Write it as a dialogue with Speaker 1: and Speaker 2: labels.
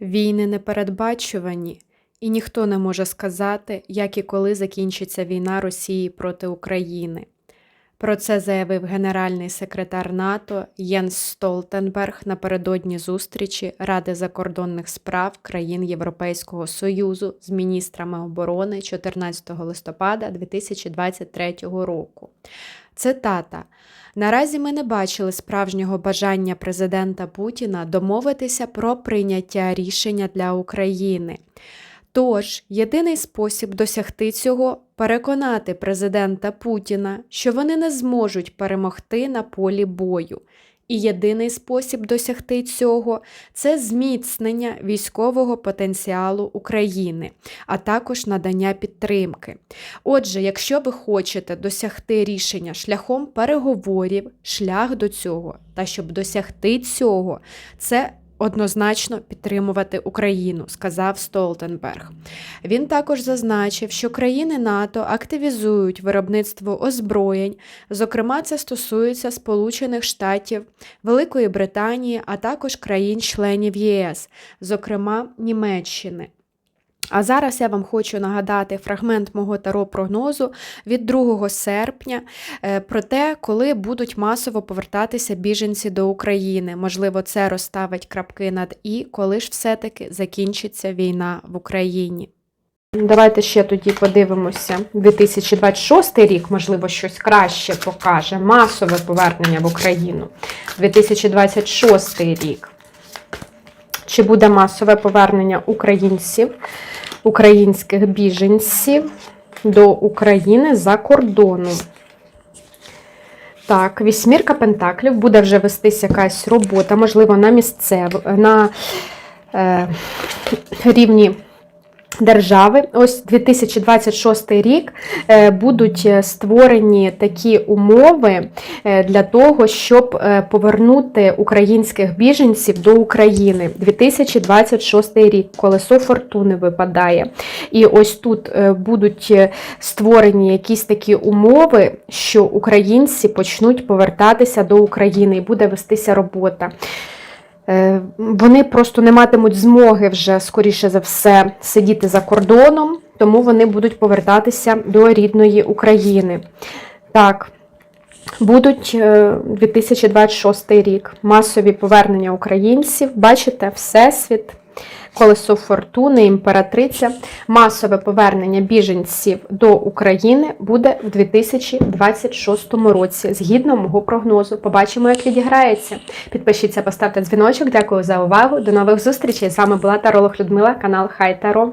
Speaker 1: Війни непередбачувані, і ніхто не може сказати, як і коли закінчиться війна Росії проти України. Про це заявив генеральний секретар НАТО Єнс Столтенберг напередодні зустрічі Ради закордонних справ країн Європейського Союзу з міністрами оборони 14 листопада 2023 року. Цитата. Наразі ми не бачили справжнього бажання президента Путіна домовитися про прийняття рішення для України. Тож, єдиний спосіб досягти цього переконати президента Путіна, що вони не зможуть перемогти на полі бою. І єдиний спосіб досягти цього це зміцнення військового потенціалу України, а також надання підтримки. Отже, якщо ви хочете досягти рішення шляхом переговорів, шлях до цього, та щоб досягти цього, це однозначно підтримувати Україну, сказав Столтенберг. Він також зазначив, що країни НАТО активізують виробництво озброєнь, зокрема, це стосується Сполучених Штатів, Великої Британії, а також країн-членів ЄС, зокрема Німеччини. А зараз я вам хочу нагадати фрагмент мого таро прогнозу від 2 серпня е, про те, коли будуть масово повертатися біженці до України. Можливо, це розставить крапки над і, коли ж все-таки закінчиться війна в Україні. Давайте ще тоді подивимося. 2026 рік, можливо, щось краще покаже. Масове повернення в Україну. 2026 рік. Чи буде масове повернення українців, українських біженців до України за кордону. Так, вісьмірка Пентаклів буде вже вестись якась робота, можливо, на місцев, на е, рівні держави. Ось 2026 рік е, будуть створені такі умови е, для того, щоб е, повернути українських біженців до України. 2026 рік, колесо фортуни випадає. І ось тут будуть створені якісь такі умови, що українці почнуть повертатися до України і буде вестися робота. Е, вони просто не матимуть змоги вже, скоріше за все, сидіти за кордоном, тому вони будуть повертатися до рідної України. Так, будуть 2026 рік масові повернення українців. Бачите, Всесвіт колесо фортуни, імператриця, масове повернення біженців до України буде в 2026 році, згідно мого прогнозу. Побачимо, як відіграється. Підпишіться, поставте дзвіночок. Дякую за увагу. До нових зустрічей. З вами була Таролог Людмила, канал Хай Таро.